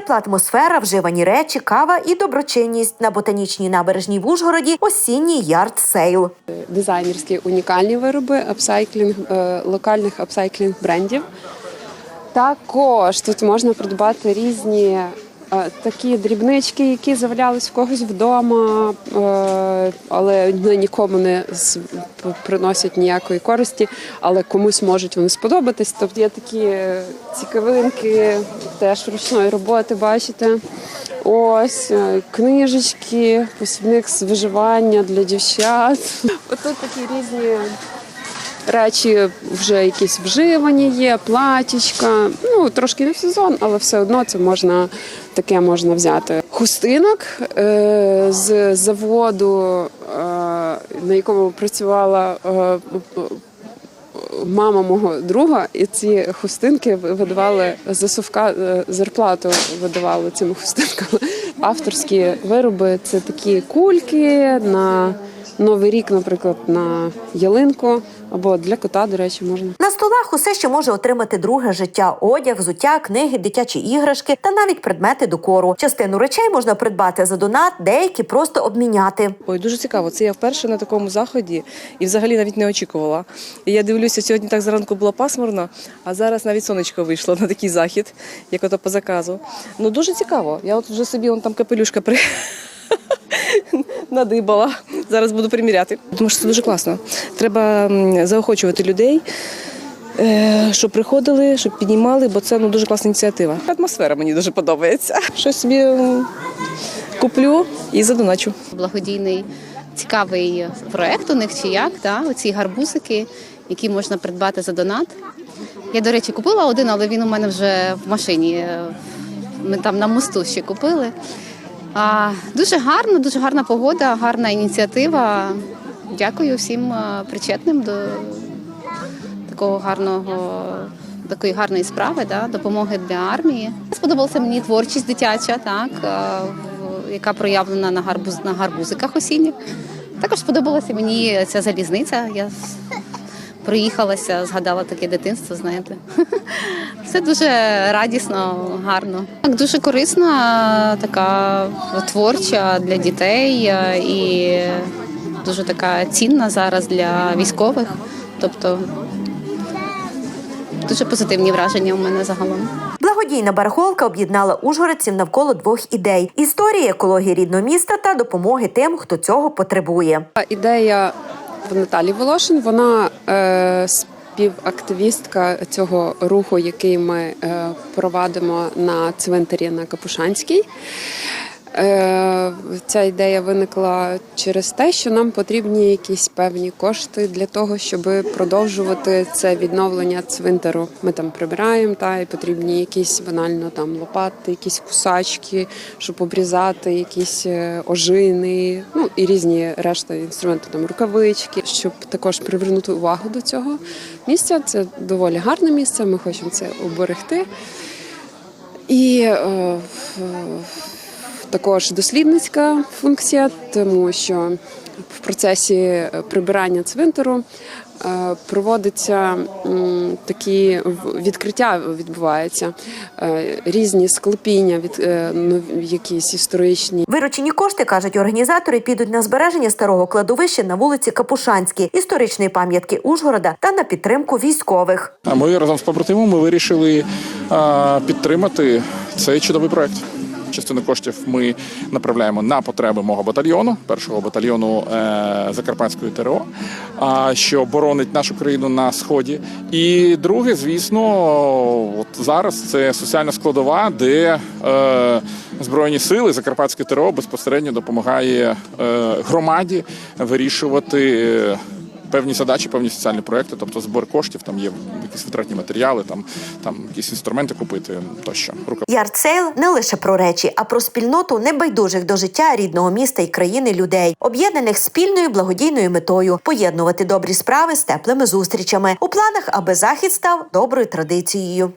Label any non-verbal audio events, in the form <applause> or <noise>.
Тепла атмосфера, вживані речі, кава і доброчинність на ботанічній набережній в Ужгороді. Осінній ярд сейл. дизайнерські унікальні вироби, апсайклінг е, локальних апсайклінг брендів. Також тут можна придбати різні такі дрібнички, які з'являлись в когось вдома, е, але вони нікому не приносять ніякої користі, але комусь можуть вони сподобатись. Тобто є такі цікавинки, теж ручної роботи, бачите. Ось е, книжечки, посібник з виживання для дівчат. Отут такі різні речі вже якісь вживані є, платічка. Ну трошки не в сезон, але все одно це можна таке можна взяти. Хустинок е, з заводу, е, на якому працювала. е, Мама мого друга, і ці хустинки видавали за совка е, зарплату видавали цими хустинками. Авторські вироби це такі кульки на новий рік, наприклад, на ялинку або для кота, до речі, можна. На столах усе ще може отримати друге життя: одяг, взуття, книги, дитячі іграшки та навіть предмети декору. Частину речей можна придбати за донат, деякі просто обміняти. Ой, дуже цікаво. Це я вперше на такому заході і взагалі навіть не очікувала. Я дивлюся, сьогодні так зранку було пасмурно, а зараз навіть сонечко вийшло на такий захід, як ото по заказу. Ну дуже цікаво. Я от вже собі он там капелюшка при. <laughs> Надибала. Зараз буду приміряти. Тому що це дуже класно. Треба заохочувати людей, е, щоб приходили, щоб піднімали, бо це ну, дуже класна ініціатива. Атмосфера мені дуже подобається. Щось собі куплю і задоначу. благодійний цікавий проект у них чи як, да? оці гарбузики, які можна придбати за донат. Я, до речі, купила один, але він у мене вже в машині. Ми там на мосту ще купили. А, дуже гарно, дуже гарна погода, гарна ініціатива. Дякую всім причетним до такого гарного. Такої гарної справи, да, допомоги для армії. Сподобалася мені творчість дитяча, так, е, яка проявлена на, гарбуз, на гарбузиках осінніх. Також сподобалася мені ця залізниця. Я проїхалася, згадала таке дитинство, знаєте. <laughs> Все дуже радісно, гарно. Так, дуже корисна, така творча для дітей е, і дуже така цінна зараз для військових. Тобто дуже позитивні враження у мене загалом. Благодійна барахолка об'єднала ужгородців навколо двох ідей: історії екології рідного міста та допомоги тим, хто цього потребує. Ідея Наталі Волошин. Вона е, співактивістка цього руху, який ми е, провадимо на цвинтарі на Капушанській. Е, Ця ідея виникла через те, що нам потрібні якісь певні кошти для того, щоб продовжувати це відновлення цвинтару. Ми там прибираємо, та і потрібні якісь банально там лопати, якісь кусачки, щоб обрізати якісь е, ожини, ну і різні решта інструменти, там рукавички, щоб також привернути увагу до цього місця. Це доволі гарне місце. Ми хочемо це оберегти. І е, в- також дослідницька функція, тому що в процесі е, прибирання цвинтару е, проводиться такі в- відкриття відбуваються, е, різні склепіння, від ну, якісь історичні. Виручені кошти кажуть організатори підуть на збереження старого кладовища на вулиці Капушанській, історичної пам'ятки Ужгорода та на підтримку військових. А ми разом з побратимом ми вирішили а, підтримати цей чудовий проект. Частину коштів ми направляємо на потреби мого батальйону, першого батальйону е, Закарпатської ТРО, що боронить нашу країну на сході. І друге, звісно, от зараз це соціальна складова, де е, збройні сили Закарпатське ТРО безпосередньо допомагає е, громаді вирішувати. Певні задачі, певні соціальні проекти, тобто збор коштів, там є якісь витратні матеріали, там, там якісь інструменти купити тощо. Рука Ярдсейл не лише про речі, а про спільноту небайдужих до життя рідного міста і країни людей, об'єднаних спільною благодійною метою поєднувати добрі справи з теплими зустрічами у планах, аби захід став доброю традицією.